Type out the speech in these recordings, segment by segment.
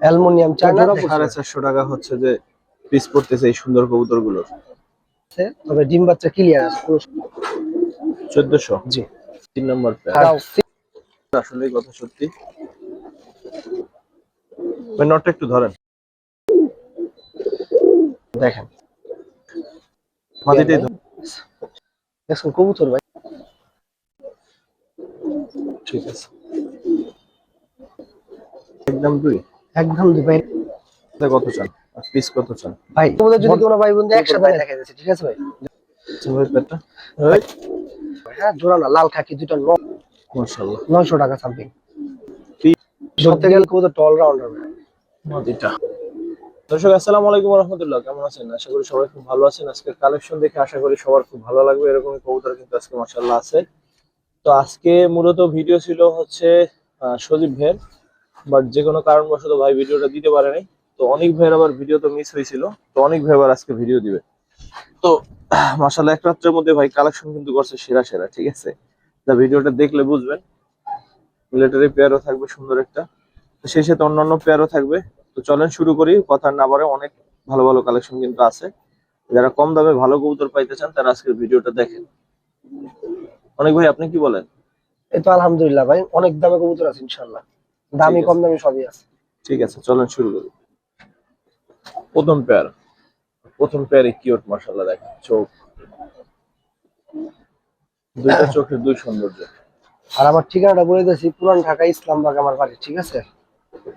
Aluminium China সাড়ে চারশো টাকা হচ্ছে যে পিস পড়তেছে এই সুন্দর কবুতরগুলোর তবে ডিম বাচ্চা ক্লিয়ার চোদ্দশো? জি। তিন নম্বর আসলে কথা সত্যি। নটটা একটু ধরেন। দেখেন। ধরেন। দেখুন কবুতর ভাই? ঠিক আছে। একদম দুই। একদম ভাই। কত চান? পিস কত চান? ভাই তোমাদের যদি কোনো ভাই বন্ধু একসাথে দেখা যাচ্ছে ঠিক আছে ভাই? ভাই পেটটা? হ্যাঁ জোড়া না লাল খাকি দুটো মাশাআল্লাহ। নয়শো টাকা সামথিং। ধরতে গেলে কবুতর টল রাউন্ডার মাটিটা দর্শক আসসালামু আলাইকুম রহমতুল্লাহ কেমন আছেন? আশা করি সবাই খুব ভালো আছেন। আজকের কালেকশন দেখে আশা করি সবার খুব ভালো লাগবে। এরকমই কবুতর কিন্তু আজকে মাশাআল্লাহ আছে। তো আজকে মূলত ভিডিও ছিল হচ্ছে আহ, সজীব ভাইয়ের। বাট যে কোনো কারণবশত ভাই ভিডিওটা দিতে পারেনি তো অনেক ভাইয়ের আবার ভিডিও তো মিস হয়েছিল। তো অনেক ভাই আবার আজকে ভিডিও দিবে। তো, মাশাআল্লাহ, এক রাত্রের মধ্যে ভাই কালেকশন কিন্তু করছে সেরা সেরা, ঠিক আছে? তা ভিডিওটা দেখলে বুঝবেন। মিলিটারি পেয়ারও থাকবে সুন্দর একটা। সেই সাথে অন্যান্য পেয়ারও থাকবে। তো চলেন শুরু করি কথা না বাড়ে অনেক ভালো ভালো কালেকশন কিন্তু আছে। যারা কম দামে ভালো কবুতর পাইতে চান, তারা আজকের ভিডিওটা দেখেন। অনেক ভাই, আপনি কি বলেন? এই তো আলহামদুলিল্লাহ ভাই, অনেক দামে কবুতর আছে ইনশাল্লাহ দামি কম দামি সবই আছে। ঠিক আছে চলেন শুরু করি। প্রথম পেয়ার প্রথম পেয়ারে কিউট মার্শাল্লাহ দেখেন চোখ। দুইটা চোখের দুই সৌন্দর্য। আর আমার ঠিকানাটা বলে দিয়েছি পুরান ঢাকা ইসলামবাগ আমার বাড়ি ঠিক আছে?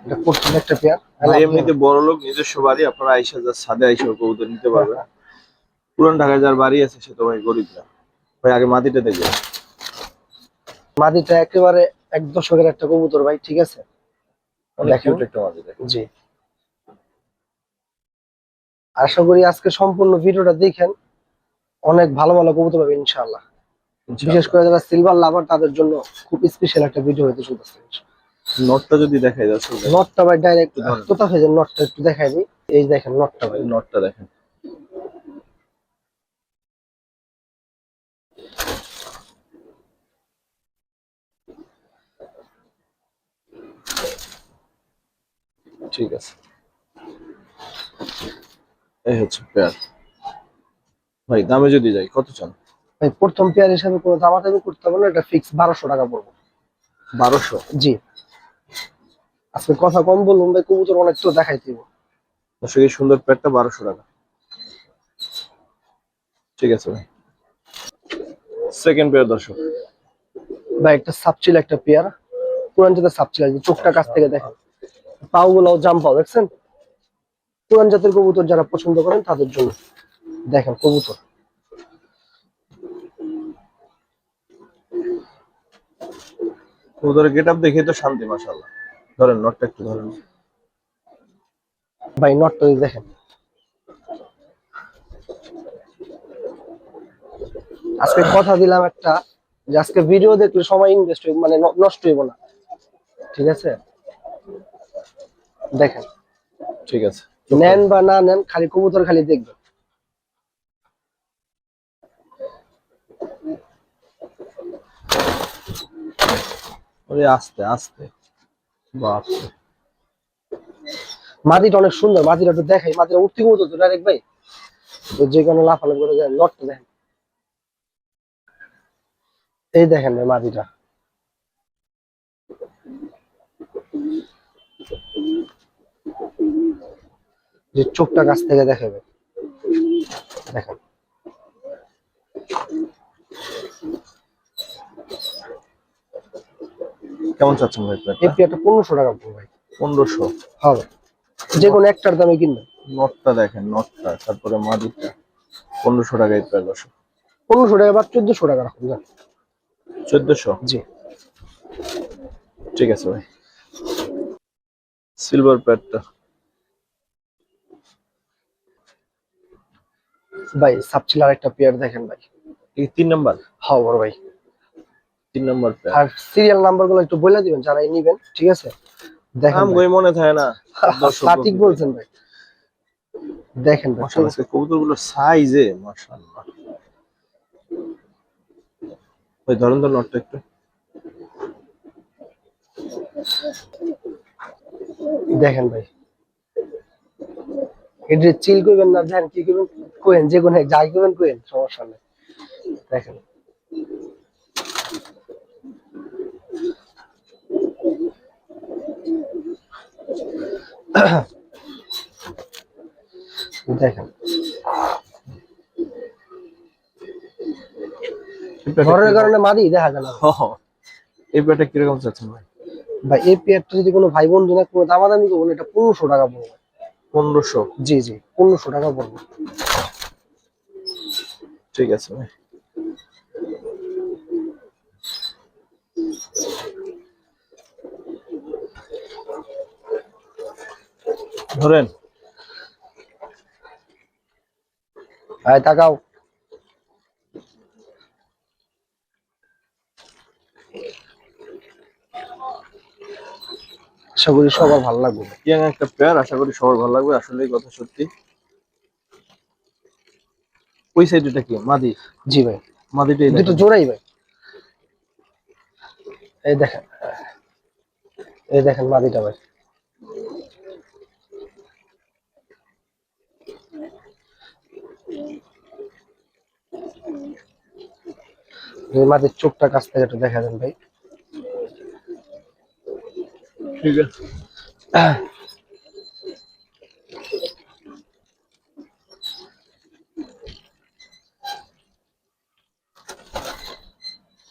এটা পশ্চিম একটা পেয়ার এমনিতে বড় লোক নিজস্ব বাড়ি আপনারা আইসা যা ছাদে আইসা কবুতর নিতে পারবেন। পুরান ঢাকায় যার বাড়ি আছে সে তো ভাই গরিব না। ভাই আগে মাটিটা দেখবেন মাটিটা একেবারে এক দশকের একটা কবুতর ভাই ঠিক আছে? জি। আশা করি আজকে সম্পূর্ণ ভিডিওটা দেখেন অনেক ভালো ভালো কবুতর পাবেন ইনশাআল্লাহ। বিশেষ করে যারা সিলভার লাভার তাদের জন্য খুব স্পেশাল একটা ভিডিও হতে চলতেছে নটটা যদি দেখাই দর্শক নটটা ভাই ডাইরেক্ট। তোতা ফেজের নটটা একটু দেখাই দিই। এই দেখেন নটটা ভাই। নটটা দেখেন। ঠিক আছে। এই হচ্ছে পেয়ার ভাই দামে যদি যাই কত চান? ভাই প্রথম পেয়ার হিসাবে কোনো দামাদামি করতে হবে না এটা ফিক্স বারোশো টাকা পড়ব। বারোশো? জি। আজকে কথা কম বললাম ভাই কবুতর অনেক তো দেখাই দিব। দর্শক এই সুন্দর পেয়ারটা বারোশো টাকা। ঠিক আছে ভাই। সেকেন্ড পেয়ার দর্শক। ভাই একটা সাপচিল একটা পেয়ার পুরান সাপচিল আছে চোখটা কাছ থেকে দেখেন। পাও গুলাও জাম পাও দেখছেন? পুরান জাতের কবুতর যারা পছন্দ করেন তাদের জন্য। দেখেন কবুতর। ওদের গেট আপ দেখে তো শান্তি মাসাল্লাহ ধরেন নটটা একটু ধরেন। ভাই নটটা দেখেন। আজকে কথা দিলাম একটা যে আজকে ভিডিও দেখলে সময় ইনভেস্ট মানে নষ্ট হইব না। ঠিক আছে? দেখেন। ঠিক আছে। নেন বা না নেন খালি কবুতর খালি দেখবেন ওরে আস্তে আস্তে। বাপ মাটিটা অনেক সুন্দর মাটিটা একটু দেখাই। মাটিটা উঠতে কবুতর তো ডাইরেক্ট ভাই। তো যে কোনো লাফালাফি করে যায় নটটা দেখেন। এই দেখেন ভাই মাটিটা। যে চোখটা কাছ থেকে দেখাবে। দেখেন। কেমন চাচ্ছেন ভাই এই পেয়ারটা পনেরোশো টাকা পড়বে ভাই। পনেরোশো? হবে। যে কোনো একটার দামে কিনবেন নটটা দেখেন নটটা তারপরে মাদিরটা। পনেরোশো টাকা এই পেয়ার দর্শক পনেরোশো টাকা বা চোদ্দশো টাকা রাখুন যান। চোদ্দশো? জি। ঠিক আছে ভাই। সিলভার প্যাডটা ভাই সাবচিলার একটা পেয়ার দেখেন ভাই। এই তিন নাম্বার? হ্যাঁ বড় ভাই। তিন নাম্বার প্যাড আর সিরিয়াল নাম্বারগুলো একটু বলে দিবেন যারা নিবেন ঠিক আছে? দেখেন গই মনে থাকে না। দর্শক সঠিক বলছেন ভাই। দেখেন ভাই আজকে কবুতরগুলোর সাইজে মাশাআল্লাহ। ওই ধরুন তো নটটা একটু। দেখেন ভাই। এটা চিল করবেন না দেখেন কি করবেন? কোয়েন যে কোনো যাই করবেন কোয়েন সমস্যা নেই। দেখেন। দেখেন। ঘরের কারণে মাদি দেখা যায় না। এই পেয়ারটা কীরকম চাচ্ছেন ভাই? ভাই এই পেয়ারটা যদি কোনো ভাই বন্ধু না কোনো দামাদামি করব এটা পনেরোশো টাকা পড়বে। পনেরোশো। জি জি পনেরোশো টাকা পড়বে। ঠিক আছে ভাই। ধরেন। ভাই তাকাও। আশা করি সবার ভালো লাগবে। ইয়াং একটা প্লেয়ার আশা করি সবার ভালো লাগবে আসলে কথা সত্যি। ওই সাইডটা কি? মাদি? জি ভাই। মাদিটাই দুটো জোড়াই ভাই। এই দেখেন। এই দেখেন মাদিটা ভাই। এই মাদির চোখটা কাছ থেকে একটু দেখা দেন ভাই। ঠিক আছে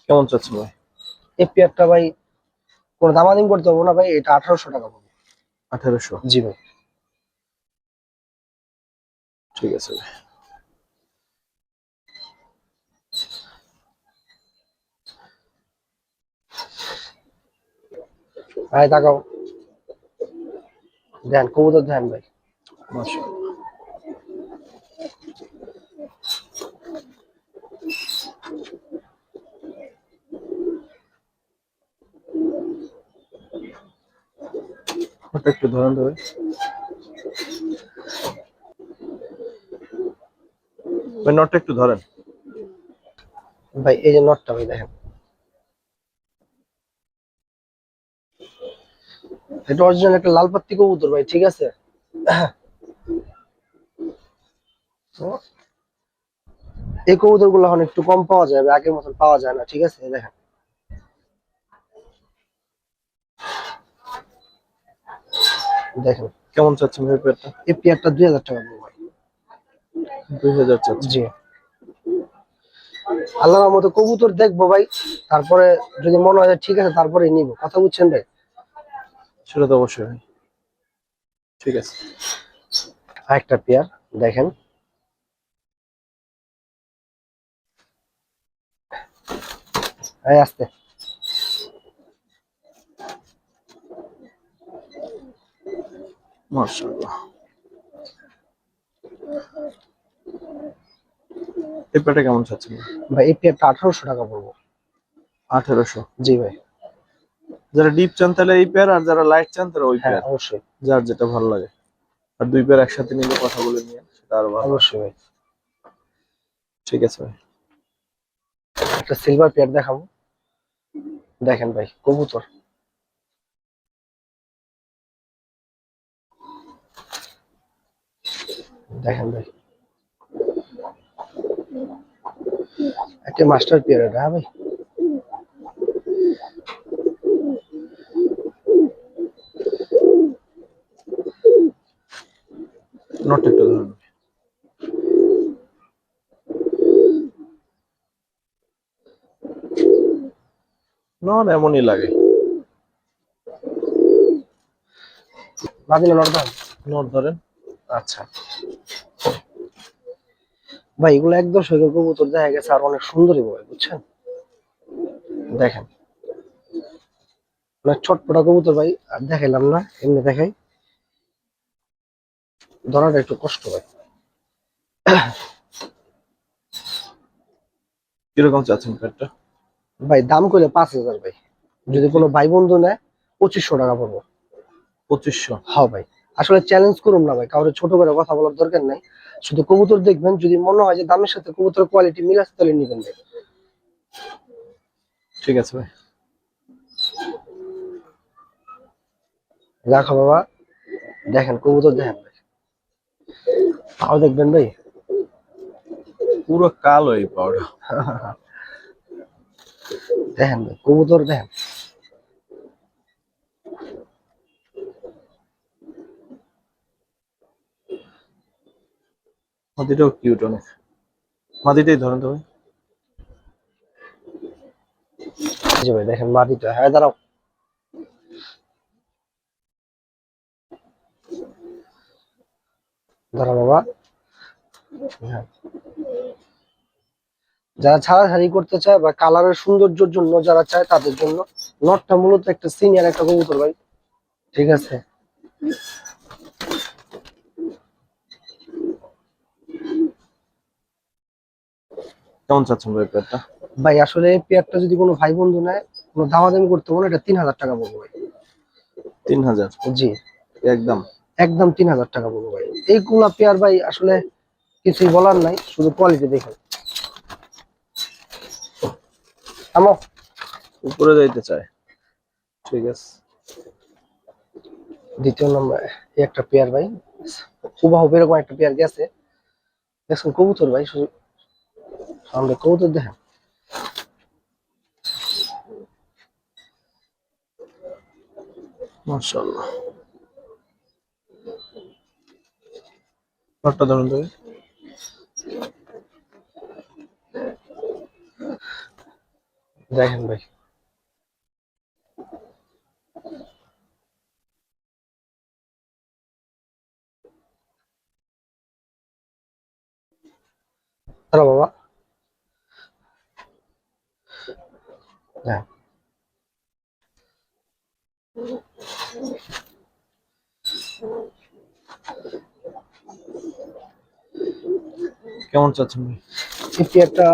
কেমন চাচ্ছেন ভাই? এই পেয়ারটা ভাই কোনো দামাদামি করতে পারব না ভাই এটা আঠারোশো টাকা পড়বে আঠারোশো? জি ভাই। ঠিক আছে ভাই। ভাই তাকাও দেন কবুতর দেন ভাই মাশাআল্লাহ ওটা একটু ধরেন ধরে ভাই নটটা একটু ধরেন ভাই এই যে নটটা ভাই দেখেন এটা অরিজিনাল একটা লাল পাত্তি কবুতর ভাই ঠিক আছে? এই কবুতরগুলো এখন একটু কম পাওয়া যায় আগের মতন পাওয়া যায় না ঠিক আছে? দেখেন। দেখেন কেমন চাচ্ছেন ভাই পেয়ারটা? এই পেয়ারটা দুই হাজার টাকা পড়বে ভাই। দুই হাজার জি। আল্লাহর মতো কবুতর দেখব ভাই তারপরে যদি মনে হয় ঠিক আছে তারপরে নিব। কথা বুঝছেন ভাই? সেটা তো অবশ্যই ঠিক আছে। আরেকটা পেয়ার দেখেন। আসতে। এই পেয়ারটা কেমন চাচ্ছেন? ভাই এই পেয়ারটা আঠারোশো টাকা পড়ব। আঠারোশো? জি ভাই। যারা ডিপ চান তাহলে এই পেয়ার আর যারা লাইট চান তারা ওই হ্যাঁ পেয়ার অবশ্যই। যার যেটা ভালো লাগে। আর দুই পেয়ার একসাথে নিলে কথা বলে নিয়ে সেটা আরও ভালো। অবশ্যই ভাই। ঠিক আছে ভাই। একটা সিলভার পেয়ার দেখাবো। দেখেন ভাই কবুতর। দেখেন ভাই। একটা মাস্টার পেয়ার এটা হ্যাঁ ভাই? নট একটু ধরুন। নট এমনই লাগে। বাদিনা নর্দান নট ধরেন। আচ্ছা। ভাই এগুলো একদম শৈল কবুতর দেখা গেছে আর অনেক সুন্দরই বয় বুঝছেন? দেখেন। অনেক ছটপটা কবুতর ভাই। আর দেখাইলাম না এমনি দেখাই। ধরাটা একটু কষ্ট ভাই কীরকম চাচ্ছেন পেয়ারটা ভাই দাম করলে পাঁচ হাজার ভাই। যদি কোনো ভাই বন্ধু নেয় পঁচিশশো টাকা পড়ব। পঁচিশশো? হ্যাঁ ভাই। আসলে চ্যালেঞ্জ করুন না ভাই কাউরে ছোট করে কথা বলার দরকার নাই। শুধু কবুতর দেখবেন যদি মনে হয় যে দামের সাথে কবুতরের কোয়ালিটি মিল আছে তাহলে নিবেন ভাই। ঠিক আছে ভাই। রাখো বাবা। দেখেন কবুতর দেখেন ভাই। পাও দেখবেন ভাই? পুরো কালো এই পাউডার দেখেন ভাই কবুতর দেখেন। মাটিটাও কিউট অনেক। মাটিটাই ধরেন তো ভাই। ভাই দেখেন মাটিটা। হ্যাঁ দাঁড়াও। দাঁড়াও বাবা। যারা ছাড়াছাড়ি করতে চায় বা কালারের সৌন্দর্যের জন্য যারা চায় তাদের জন্য নটটা মূলত একটা সিনিয়র একটা কবুতর ভাই। ঠিক আছে? কেমন চাচ্ছেন ভাই পেয়ারটা? ভাই আসলে পেয়ারটা যদি কোনো ভাই বন্ধু নেয় কোনো দামাদামি করতে বলে এটা তিন হাজার টাকা পড়বে ভাই। তিন হাজার? জি। একদম। একদম তিন হাজার টাকা পড়বে ভাই। এইগুলা পেয়ার ভাই আসলে কিছুই বলার নাই শুধু কোয়ালিটি দেখেন। আমার উপরে যাইতে চায়। ঠিক আছে। দ্বিতীয় নম্বর একটা পেয়ার ভাই। হুবাহু এরকম একটা পেয়ার গেছে। দেখছেন কবুতর ভাই শুধু সামনে কবুতর দেখেন। মাশাআল্লাহ। নটটা ধরুন তো। ভাই। দেখেন ভাই। দাঁড়াও বাবা। হ্যাঁ। কেমন চাচ্ছেন ভাই? পেয়ারটা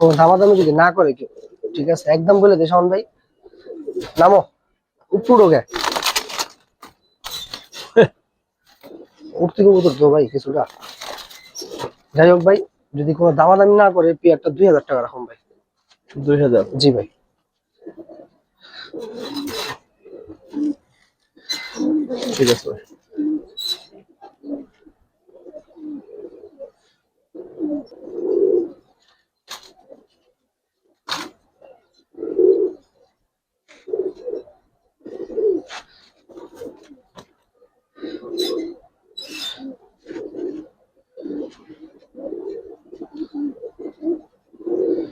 কোনো দামাদামি যদি না করে কেউ ঠিক আছে একদম বলে দে শাওন ভাই। নামো উপটু ঢোকে উঠতে কবুতর তো ভাই কিছুটা। যাই হোক ভাই যদি কোনো দামাদামি না করে পেয়ারটা দুই হাজার টাকা রাখুন ভাই। দুই হাজার? জি ভাই। ঠিক আছে ভাই।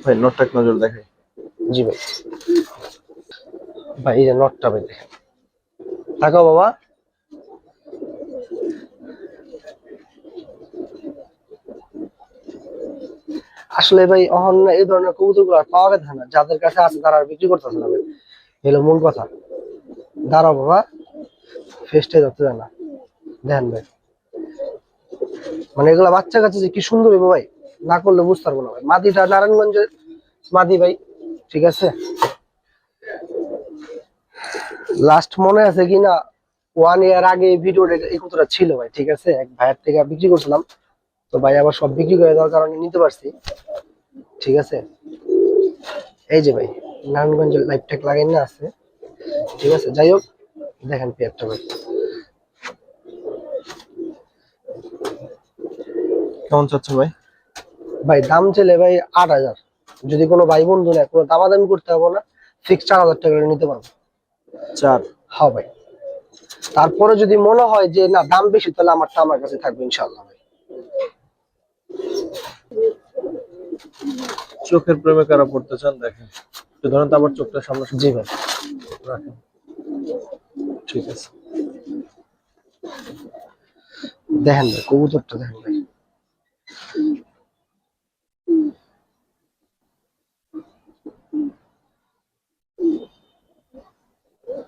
ভাই নটটা এক নজর দেখাই জি ভাই ভাই এই যে নটটা ভাই দেখেন তাকাও বাবা আসলে ভাই, অহন এই ধরনের কবুতরগুলো পাওয়া গেছে না। যাদের কাছে আছে তারা আর বিক্রি করতেছে না এলো মূল কথা। দাঁড়াও বাবা ফেস্টে যাচ্ছে না। দেখেন ভাই। মানে এগুলা বাচ্চা কাছে যে কি সুন্দর হইবো ভাই, না করলে বুঝতে পারব না ভাই। মাদিটা নারায়ণগঞ্জের মাদি ভাই, ঠিক আছে? লাস্ট মনে আছে কিনা? ওয়ান ইয়ার আগে এই ভিডিওটা এই কতটা ছিল ভাই, ঠিক আছে? এক ভাইয়ের থেকে বিক্রি করছিলাম। তো ভাই আবার সব বিক্রি করে দেওয়ার কারণে নিতে পারছি। ঠিক আছে? এই যে ভাই নারায়ণগঞ্জের লাইফ ট্যাগ লাগাই না আছে। ঠিক আছে? যাই হোক দেখেন পেয়ারটা ভাই। কেমন চাচ্ছেন ভাই? ভাই দাম চলে ভাই আট হাজার। যদি কোনো ভাই বন্ধু নেয় কোনো দামাদামি করতে হবে না ফিক্স চার হাজার টাকা নিতে পারব। চার? হ্যাঁ ভাই। তারপরে যদি মনে হয় যে না দাম বেশি তাহলে আমারটা আমার কাছে থাকবে ইনশাল্লাহ ভাই চোখের প্রেমে কারা পড়তে চান দেখেন ধরেন তো আবার চোখটা সামনে জি ভাই। রাখেন। ঠিক আছে। দেখেন ভাই কবুতরটা দেখেন ভাই।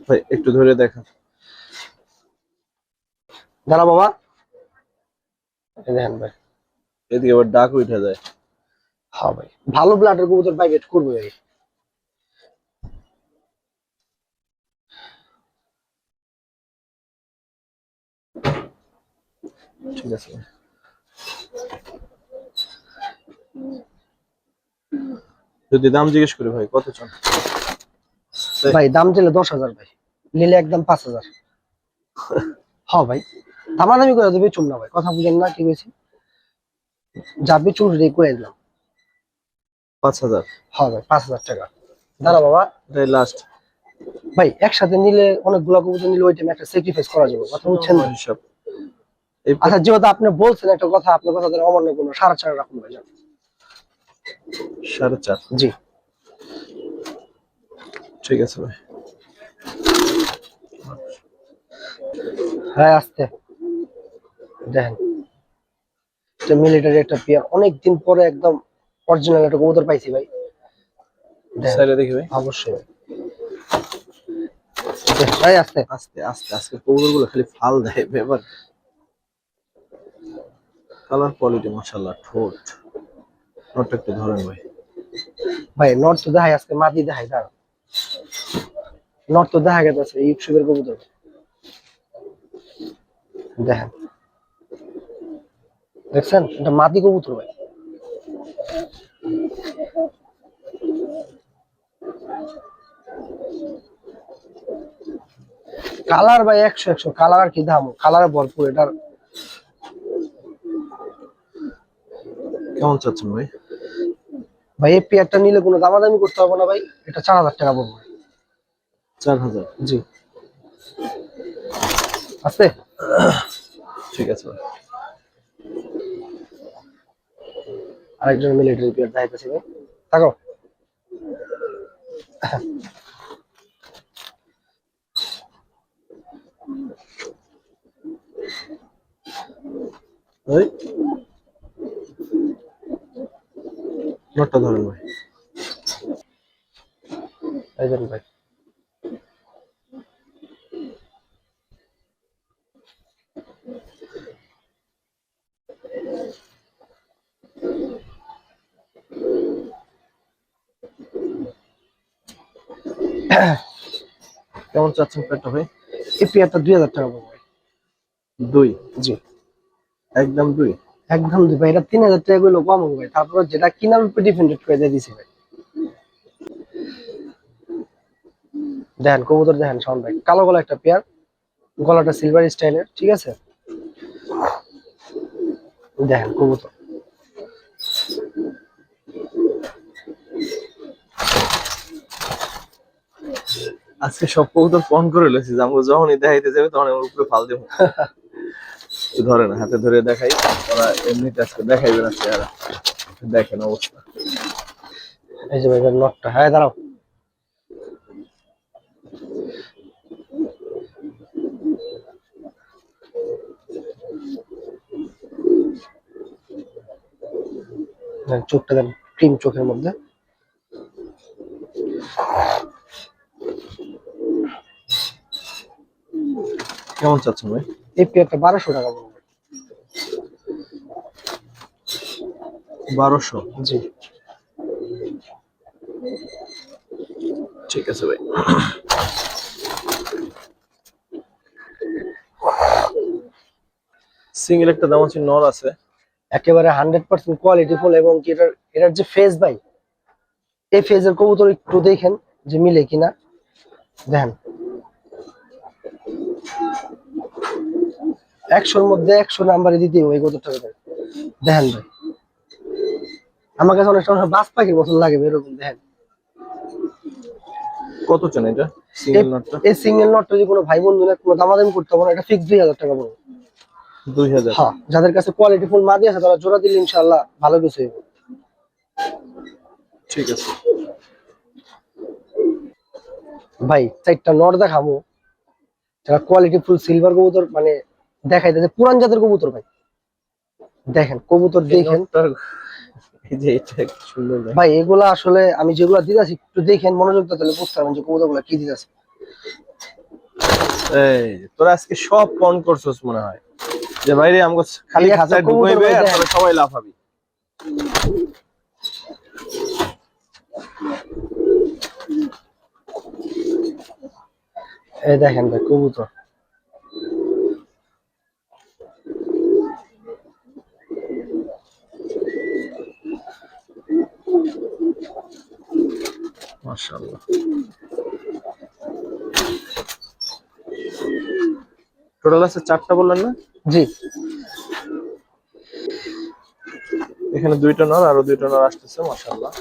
ভাই একটু ধরে দেখেন। দাঁড়া বাবা। দেখেন ভাই এদিকে আবার ডাক উঠে যায়। হ্যাঁ ভাই ভালো ব্লাডের কবুতর ভাই বেট করবে ভাই ঠিক আছে। যদি দাম জিজ্ঞেস করি ভাই কত চান? ভাই দাম দিলে দশ হাজার ভাই নিলে একদম পাঁচ হাজার। হ ভাই দামাদামি করে দেবে চুম না ভাই কথা বুঝেন না কি বলছি যাবে চুম রেডি করে দিলাম। পাঁচ হাজার। হ ভাই পাঁচ হাজার টাকা। দাঁড়া বাবা। এটাই লাস্ট ভাই একসাথে নিলে অনেকগুলো কবুতর নিলে ওই টাইমে একটা স্যাক্রিফাইস করা যাবে কথা বুঝছেন না? এই আচ্ছা যেহেতু আপনি বলছেন একটা কথা আপনার কথা অমান্য কোনো সাড়ে চার রাখুন ভাই যান। সাড়ে চার। জি। ঠিক আছে ভাই। হ্যাঁ আসতে। দেখেন মিলিটারি একটা পেয়ার অনেকদিন পরে একদম অরিজিনাল একটা কবুতর পাইছি ভাই। সাইডে দেখি ভাই। অবশ্যই ভাই। আস্তে আস্তে। আস্তে আস্তে কবুতরগুলো খালি ফাল দেয় ব্যাপার কালার কোয়ালিটি মাশাআল্লাহ ঠোঁট। ঠোঁটটা একটু ধরেন ভাই। ভাই নট তো দেখাই আজকে মাটি দেখাই দাঁড়া নট তো দেখা গেছে ইউটিউবের কবুতর। দেখেন। দেখছেন? এটা মাটি কবুতর ভাই। কালার ভাই একশো একশো। কালার আর কি দাম? কালার ভরপুর এটার। কেমন চাচ্ছেন ভাই? ভাই এই পেয়ারটা নিলে কোনো দামাদামি করতে হবে না ভাই। এটা চার হাজার টাকা পড়বে। চার হাজার? জি। আছে? ঠিক আছে ভাই। আরেকজন মিলিটারি পেয়ার দেখাইতেছি ভাই। থাকো ওই। নোটটা ধরেন ভাই এই ভাই। কেমন চাচ্ছেন পেটটা ভাই? এই পেয়ারটা দুই হাজার টাকা পড়বে। দুই। জি। একদম দুই। একদম দুই ভাই এটা তিন হাজার টাকা গুলো কম হবে ভাই তারপরে যেটা কিনার উপর ডিপেন্ডেড করে দিয়ে দিছি ভাই। দেখেন কবুতর দেখেন শাওন ভাই কালো গলা একটা পেয়ার গলাটা সিলভার স্টাইলের ঠিক আছে? দেখেন কবুতর। আজকে সব কবুতর ফোন করে লেছি আমরা যখনই দেখাইতে যাবে তখন আমার উপরে ফাল দেবো। ধরেন হাতে ধরে দেখাই ওরা এমনিতে আজকে দেখাইবে না চেহারা। দেখেন অবস্থা। এই যে ভাই নটটা হ্যাঁ দাঁড়াও। চোখটা দেন ক্রিম চোখের মধ্যে। কেমন চাচ্ছেন ভাই? এই পেয়ারটা বারোশো টাকা পড়বে বারোশো? জি। ঠিক আছে ভাই। সিঙ্গেল একটা দাম আছে নর আছে। একেবারে হান্ড্রেড পার্সেন্ট কোয়ালিটি ফুল এবং এটার এটার যে ফেস ভাই এই ফেজের কবুতর একটু দেখেন যে মিলে কিনা। দেখেন। একশোর মধ্যে একশো নাম্বারে দিতে হবে এই কবুতরটা দেখেন ভাই আমার কাছে অনেক সময় বাস পাখির মতন লাগে এরকম দেখেন। কত চান এটা? সিঙ্গেল নটটা এই সিঙ্গেল নটটা যদি কোনো ভাই বন্ধু না কোনো দামাদামি করতে না এটা ফিক্স দুই হাজার টাকা পড়বে। হ্যাঁ যাদের কাছে কোয়ালিটি ফুল মাদি আছে তারা জোড়া দিলে ইনশাল্লাহ ভালো কিছু ঠিক আছে। ভাই চারটা নর দেখামো যারা কোয়ালিটি ফুল সিলভার কবুতর মানে দেখাইতেছে পুরান জাতের কবুতর ভাই। দেখেন কবুতর দেখেন। ভাই। এগুলা আসলে আমি যেগুলা দিতেছি একটু দেখেন মনোযোগ দিয়ে তাহলে বুঝতে পারবেন যে কবুতরগুলা কি দিতেছে। এই তোরা আজকে সব পণ করছস মনে হয়। যে ভাই রে আমাকে খালি খাঁচায় ঢুকাইবে আর দেখ। তোরা সবাই লাফাবি। এই দেখেন ভাই কবুতর। মাশাআল্লাহ। টোটাল আছে চারটা বললেন না? জি। এখানে দুইটা নর আরও দুইটা নর আসতেছে মাশাআল্লাহ।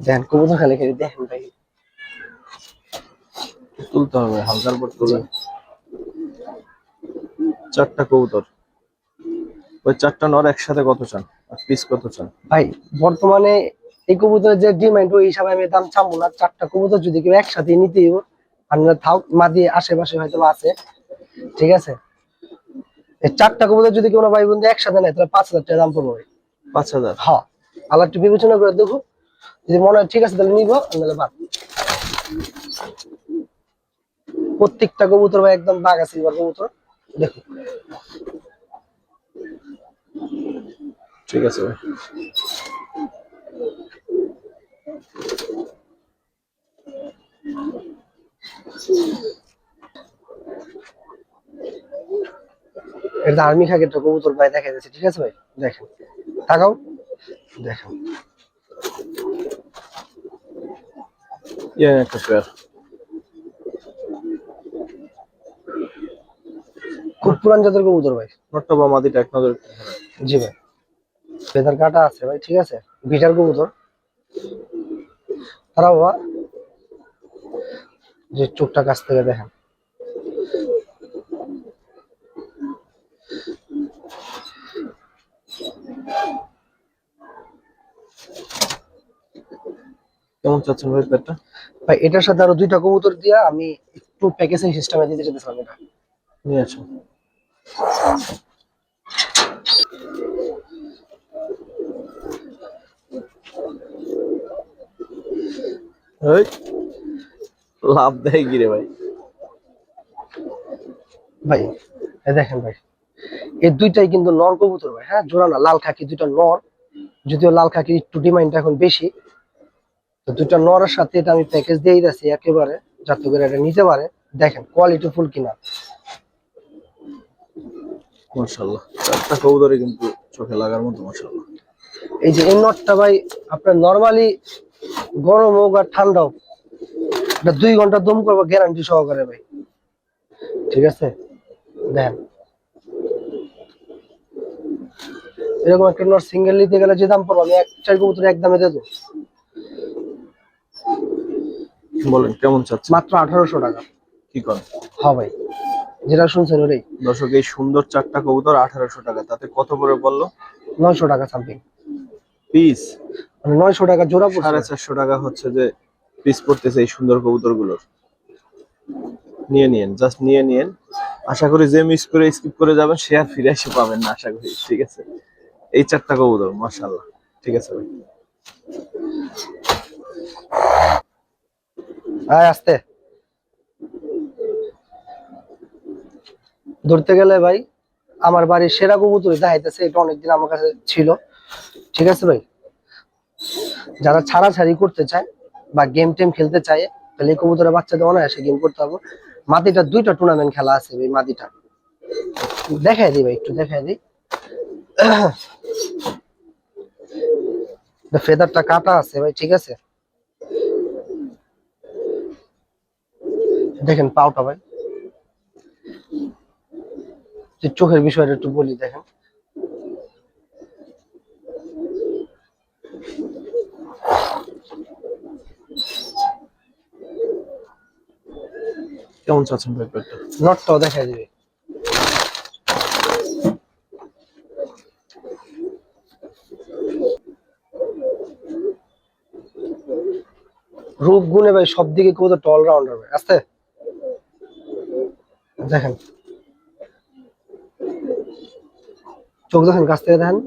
দেখেন কবুতর খালি খালি দেখেন ভাই। তুলতে হবে হালকার পর তুলে। চারটা কবুতর। ওই চারটা নর একসাথে কত চান? আর পিস কত চান? ভাই বর্তমানে এই কবুতরের যে ডিমান্ড ওই হিসাবে আমি দাম চাবো না। চারটা কবুতর যদি কেউ একসাথে নিতে আপনার থাও মাদি আশেপাশে হয়তো আছে। ঠিক আছে? এই চারটা কবুতর যদি কোনো ভাই বন্ধু একসাথে নেয় তাহলে পাঁচ হাজার টাকা দাম পড়বে পাঁচ হাজার? হ্যাঁ একটু বিবেচনা করে দেখো যদি মনে হয় ঠিক আছে তাহলে নিবো নাহলে বাদ। প্রত্যেকটা কবুতর ভাই একদম বাঘ আছে এবার কবুতর। দেখো। ঠিক আছে ভাই। এটা আর্মি একটা কবুতর ভাই দেখা যাচ্ছে ঠিক আছে ভাই? দেখেন। তাকাও। দেখেন। ইয়ে একটা পেয়ার খুব পুরান জাতের কবুতর ভাই। নটটা বা মাদিটা এক নজর জি ভাই। বেতার কাটা আছে ভাই ঠিক আছে? ভিটার কবুতর। তারা বাবা যে চোখটা কাছ থেকে দেখেন কেমন চাচ্ছেন ভাই এটার সাথে আরও দুইটা কবুতর দিয়া আমি একটু প্যাকেজিং সিস্টেমে দিতে চাইতেছিলাম এটা। নিয়ে আসুন। লাভ দেয় গিরে ভাই? ভাই দেখেন ভাই এই দুইটাই কিন্তু নর কবুতর ভাই হ্যাঁ? জোড়া না লাল খাকি দুইটা নর। যদিও লাল খাকি একটু ডিমান্ড এখন বেশি তো দুইটা নরের সাথে এটা আমি প্যাকেজ দিয়ে দিয়েছি একেবারে যাতে করে এটা নিতে পারে। দেখেন কোয়ালিটি ফুল কিনা। মাশাআল্লাহ। চারটা কবুতরে কিন্তু চোখে লাগার মতো মাশাআল্লাহ। এই যে এই নটটা ভাই আপনার নর্মালি গরম হোক আর ঠান্ডা হোক এটা দুই ঘণ্টা দম করব গ্যারান্টি সহকারে ভাই। ঠিক আছে? দেখেন এরকম একটা নট সিঙ্গেল নিতে গেলে যে দাম পড়ব আমি এক চার কবুতর এক দামে দেবো। বলেন কেমন চাচ্ছেন? মাত্র আঠারোশো টাকা। কি করেন? হ্যাঁ ভাই যেটা শুনছেন ওটাই। দর্শক এই সুন্দর চারটা কবুতর আঠারোশো টাকা তাতে কত করে বলল? নয়শো টাকা সামথিং পিস? মানে নয়শো টাকা জোড়া সাড়ে পড়ছে চারশো টাকা হচ্ছে যে পিস পড়তেছে এই সুন্দর কবুতরগুলোর নিয়ে নিয়েন জাস্ট নিয়ে নিয়েন। আশা করি যে মিস করে স্কিপ করে যাবেন সে আর ফিরে এসে পাবেন না আশা করি ঠিক আছে? এই চারটা কবুতর মাশাল্লাহ ঠিক আছে ভাই। আয়, আসতে। ধরতে গেলে ভাই, আমার বাড়ির সেরা কবুতর দেখাইতেছে, এটা অনেকদিন আমার কাছে ছিল। ঠিক আছে ভাই? যারা ছাড়াছাড়ি করতে চায় বা গেম টেম খেলতে চায়, তাহলে এই কবুতরের বাচ্চাদের অনায়াসে গেম করতে হবে। মাটিটা দুইটা টুর্নামেন্ট খেলা আছে ভাই, মাটিটা। দেখাই দিই ভাই, একটু দেখাই দিই। ফেদারটা কাটা আছে ভাই, ঠিক আছে? দেখেন পাওটা ভাই। যে চোখের বিষয়টা একটু বলি দেখেন। কেমন চাচ্ছেন পেটটা? নটটাও দেখা দিবে। রূপ গুণে ভাই সব দিকে কেউ তো অল রাউন্ডার ভাই আস্তে দেখেন। চোখ দেখেন কাছ থেকে দেখেন।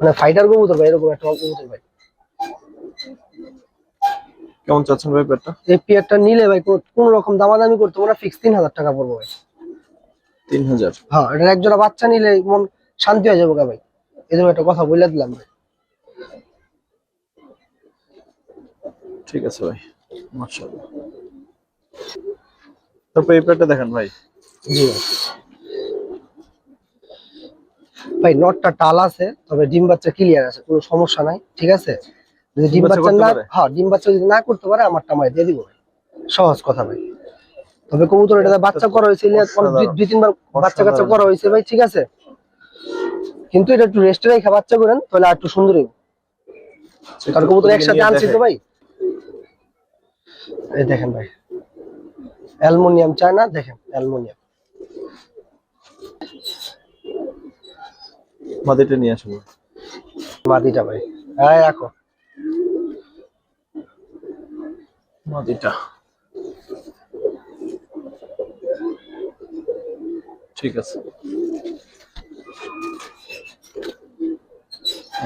মানে ফাইটার কবুতর ভাই এরকম একটা কবুতর ভাই। কেমন চাচ্ছেন ভাই পেটটা? এই পেয়ারটা নিলে ভাই কোনো রকম দামাদামি করতে না ফিক্স তিন হাজার টাকা পড়ব ভাই। তিন হাজার? হ্যাঁ এটার একজোড়া বাচ্চা নিলে মন শান্তি হয়ে যাবে ভাই। এই জন্য একটা কথা বলে দিলাম ভাই। ঠিক আছে ভাই। মাশাআল্লাহ। তারপর এই পেয়ারটা দেখেন ভাই। জি। ভাই। ভাই নটটা টাল আছে তবে ডিম বাচ্চা ক্লিয়ার আছে কোনো সমস্যা নাই ঠিক আছে? যদি ডিম ডিম বাচ্চা বাচ্চা না হ্যাঁ ডিম বাচ্চা যদি না করতে পারে আমার টামায় দিয়ে দিব ভাই। সহজ কথা ভাই। তবে কবুতর এটা বাচ্চা করা দুই- তিনবার বাচ্চা কাচ্চা করা হয়েছে ভাই ঠিক আছে? কিন্তু এটা একটু রেস্টে রেখে বাচ্চা করেন তাহলে আর একটু সুন্দর কারণ কবুতর একসাথে আনছি তো ভাই। এই দেখেন ভাই। অ্যালুমিনিয়াম চায় না? দেখেন অ্যালুমিনিয়াম। মাদিটা নিয়ে আসব মাদিটা ভাই। হ্যাঁ রাখো। মাদিটা ঠিক আছে।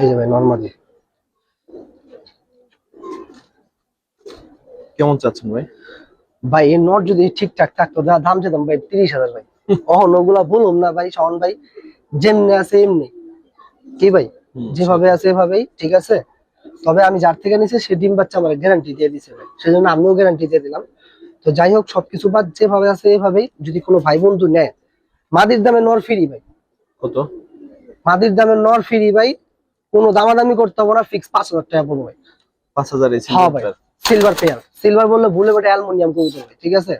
এই যে ভাই নর্মালি। কেমন চাচ্ছেন ভাই? ভাই এই নট যদি ঠিকঠাক থাকতো দাম যেতাম ভাই তিরিশ হাজার ভাই। অহন ওগুলা বলুন না ভাই শাওন ভাই যেমনি আছে এমনি। কি ভাই? যেভাবে আছে এভাবেই ঠিক আছে? তবে আমি যার থেকে নিছি সে ডিম বাচ্চা আমার গ্যারান্টি দিয়ে দিছে ভাই। সেজন্য আমিও গ্যারান্টি দিয়ে দিলাম। তো যাই হোক সবকিছু বাদ যেভাবে আছে এভাবেই যদি কোনো ভাই বন্ধু নেয়। মাদির দামে নর ফ্রি ভাই। কত? মাদির দামে নর ফ্রি ভাই কোনো দামাদামি করতে হবে না ফিক্স পাঁচ হাজার টাকা পড়বে। ভাই পাঁচ হাজার হ্যাঁ ভাই। সিলভার পেয়ার সিলভার বললে ভুলে বেটে অ্যালুমিনিয়াম কবুতর ভাই ঠিক আছে?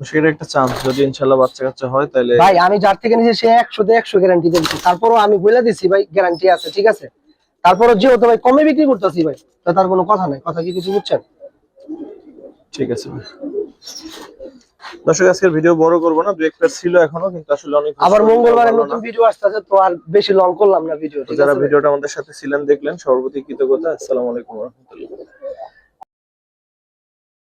সেটা একটা চান্স যদি ইনশাল্লাহ বাচ্চা কাচ্চা হয় তাহলে ভাই আমি যার থেকে নিয়েছি সে একশো তে একশো গ্যারান্টি দিচ্ছি। তারপরও আমি বলে দিছি ভাই গ্যারান্টি আছে ঠিক আছে? তারপরও যে যেহেতু ভাই কমে বিক্রি করতেছি ভাই তো তার কোনো কথা নাই। কথা কি কিছু বুঝছেন? ঠিক আছে ভাই। দর্শক আজকের ভিডিও বড় করব না দু একটা ছিল এখনও কিন্তু আসলে অনেক আবার মঙ্গলবারে নতুন। ভিডিও আসতেছে তো আর বেশি লং করলাম না ভিডিও তো যারা ভিডিওটা আমাদের সাথে ছিলেন দেখলেন সর্বপ্রতি কৃতজ্ঞতা আসসালামু আলাইকুম রহমতুল্লাহ।